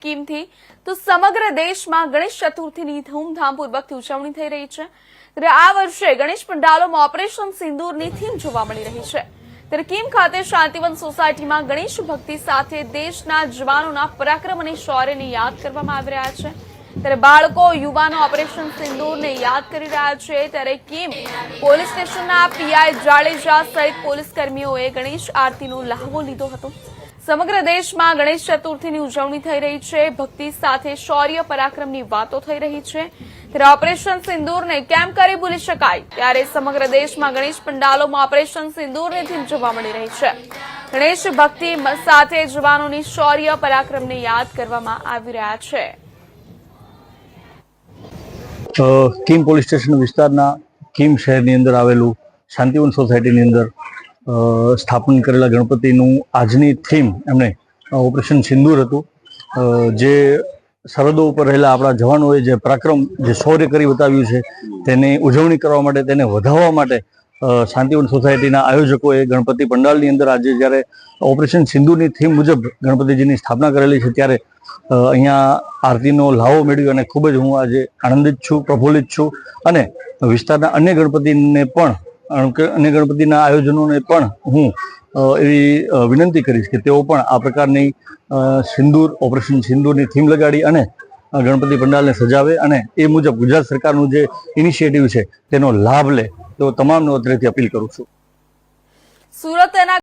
સ્કીમથી. તો સમગ્ર દેશમાં ગણેશ ચતુર્થીની ધૂમધામપૂર્વકથી ઉજવણી થઈ રહી છે. ત્યારે આ વર્ષે ગણેશ પંડાલોમાં ઓપરેશન સિંદૂરની થીમ જોવા મળી રહી છે. ત્યારે કિમ ખાતે શાંતિવન સોસાયટીમાં ગણેશ ભક્તિ સાથે દેશના જવાનોના પરાક્રમ અને શૌર્યને યાદ કરવામાં આવી રહ્યા છે. ત્યારે બાળકો, યુવાનો ઓપરેશન સિંદૂરને યાદ કરી રહ્યા છે. ત્યારે કિમ પોલીસ સ્ટેશનના પીઆઈ જાડેજા સહિત પોલીસ કર્મીઓએ ગણેશ આરતીનો લહાવો લીધો હતો. સમગ્ર દેશમાં ગણેશ ચતુર્થીની ઉજવણી થઈ રહી છે. ભક્તિ સાથે શૌર્ય પરાક્રમની વાતો થઈ રહી છે. ત્યારે ઓપરેશન સિંદૂરને કેમ કરી ભૂલી શકાય? ત્યારે સમગ્ર દેશમાં ગણેશ પંડાલોમાં ઓપરેશન સિંદૂરની થીમ જોવા મળી રહી છે. ગણેશ ભક્તિ સાથે જવાનોની શૌર્ય પરાક્રમને યાદ કરવામાં આવી રહ્યા છે. કીમ પોલીસ સ્ટેશન વિસ્તારના કિમ શહેરની અંદર આવેલું શાંતિવન સોસાયટીની અંદર સ્થાપન કરેલા ગણપતિનું આજની થીમ એમણે ઓપરેશન સિંદૂર હતું. જે સરહદો ઉપર રહેલા આપણા જવાનોએ જે પરાક્રમ, જે શૌર્ય કરી બતાવ્યું છે, તેની ઉજવણી કરવા માટે, તેને વધાવવા માટે શાંતિવન સોસાયટીના આયોજકોએ ગણપતિ પંડાલની અંદર આજે જ્યારે ઓપરેશન સિંદૂરની થીમ મુજબ ગણપતિજીની સ્થાપના કરેલી છે, ત્યારે અહીંયા આરતીનો લાવો મેળવ્યો અને ખૂબ જ હું આજે આનંદિત છું, પ્રફુલ્લિત છું અને વિસ્તારના અન્ય ગણપતિને પણ અન્ય ગણપતિના આયોજનોને પણ હું એવી વિનંતી કરીશ કે તેઓ પણ આ પ્રકારની સિંદૂર, ઓપરેશન સિંદૂરની થીમ લગાડી અને ગણપતિ પંડાલને સજાવે અને એ મુજબ ગુજરાત સરકારનું જે ઇનિશિયેટિવ છે તેનો લાભ લે. તેવો તમામ નોંધરેથી અપીલ કરું છું. સુરત તેના